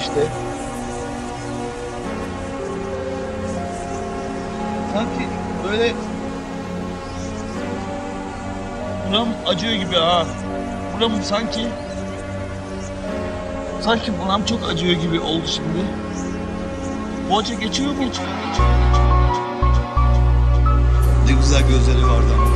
işte. Sanki böyle buram acıyor gibi ha. Buram sanki sanki buram çok acıyor gibi oldu şimdi. Acı geçiyor mu? Ne güzel gözleri vardı ama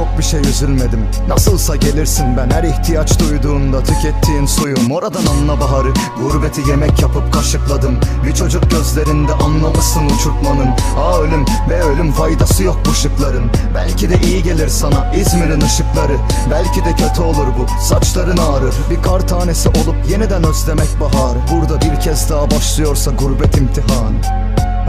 çok bir şey üzülmedim. Nasılsa gelirsin ben her ihtiyaç duyduğunda Tükettiğin suyum. Oradan anla baharı Gurbeti yemek yapıp kaşıkladım. Bir çocuk gözlerinde anlamışsın uçurtmanın. A ölüm ve ölüm faydası yok bu şıkların. Belki de iyi gelir sana İzmir'in ışıkları. Belki de kötü olur bu saçların ağrır Bir kar tanesi olup yeniden özlemek bahar. Burada bir kez daha başlıyorsa gurbet imtihanı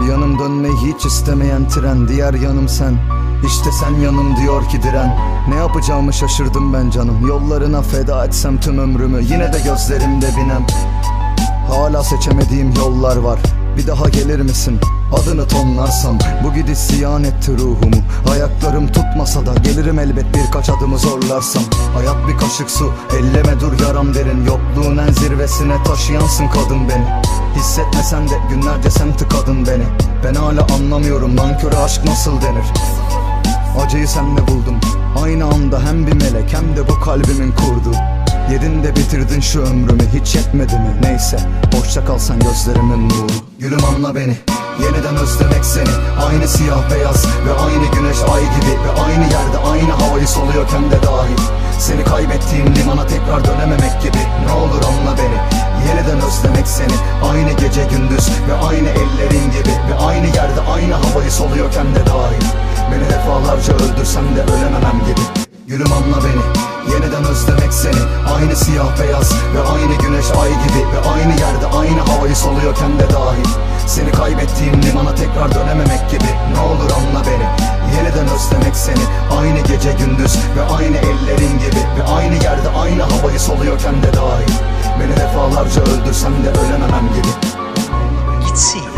yanım dönmeyi hiç istemeyen tren Diğer yanım sen. İşte sen yanım diyor ki diren. Ne yapacağımı şaşırdım ben canım. Yollarına feda etsem tüm ömrümü Yine de gözlerimde binem. Hala seçemediğim yollar var. Bir daha gelir misin? Adını tonlarsam. Bu gidiş ziyan etti ruhumu. Ayaklarım tutmasa da Gelirim elbet birkaç adımı zorlarsam. Hayat bir kaşık su Elleme dur yaram derin. Yokluğun en zirvesine taşıyansın kadın beni Hissetmesen de günlerce sen tıkadın beni. Ben hala anlamıyorum nankörü aşk nasıl denir? Acıyı sende buldum. Aynı anda hem bir melek hem de bu kalbimin kurdu. Yedin de bitirdin şu ömrümü hiç yetmedi mi? Neyse hoşça kalsan gözlerimin nuru. Gülüm anla beni Yeniden özlemek seni. Aynı siyah beyaz ve aynı güneş ay gibi Ve aynı yerde aynı havayı soluyorken de dahil Seni kaybettiğim limana tekrar dönememek gibi. Ne olur anla Defalarca öldürsem de ölememem gibi. Gülüm anla beni Yeniden özlemek seni. Aynı siyah beyaz ve aynı güneş ay gibi. Ve aynı yerde aynı havayı soluyorken de dahil Seni kaybettiğim limana tekrar dönememek gibi. Ne olur anla beni Yeniden özlemek seni. Aynı gece gündüz ve aynı ellerin gibi. Ve aynı yerde aynı havayı soluyorken de dahil Beni defalarca öldürsem de ölememem gibi. Gitsin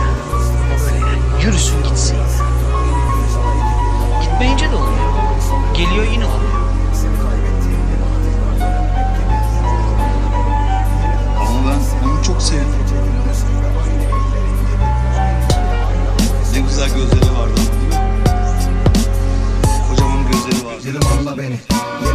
yeah.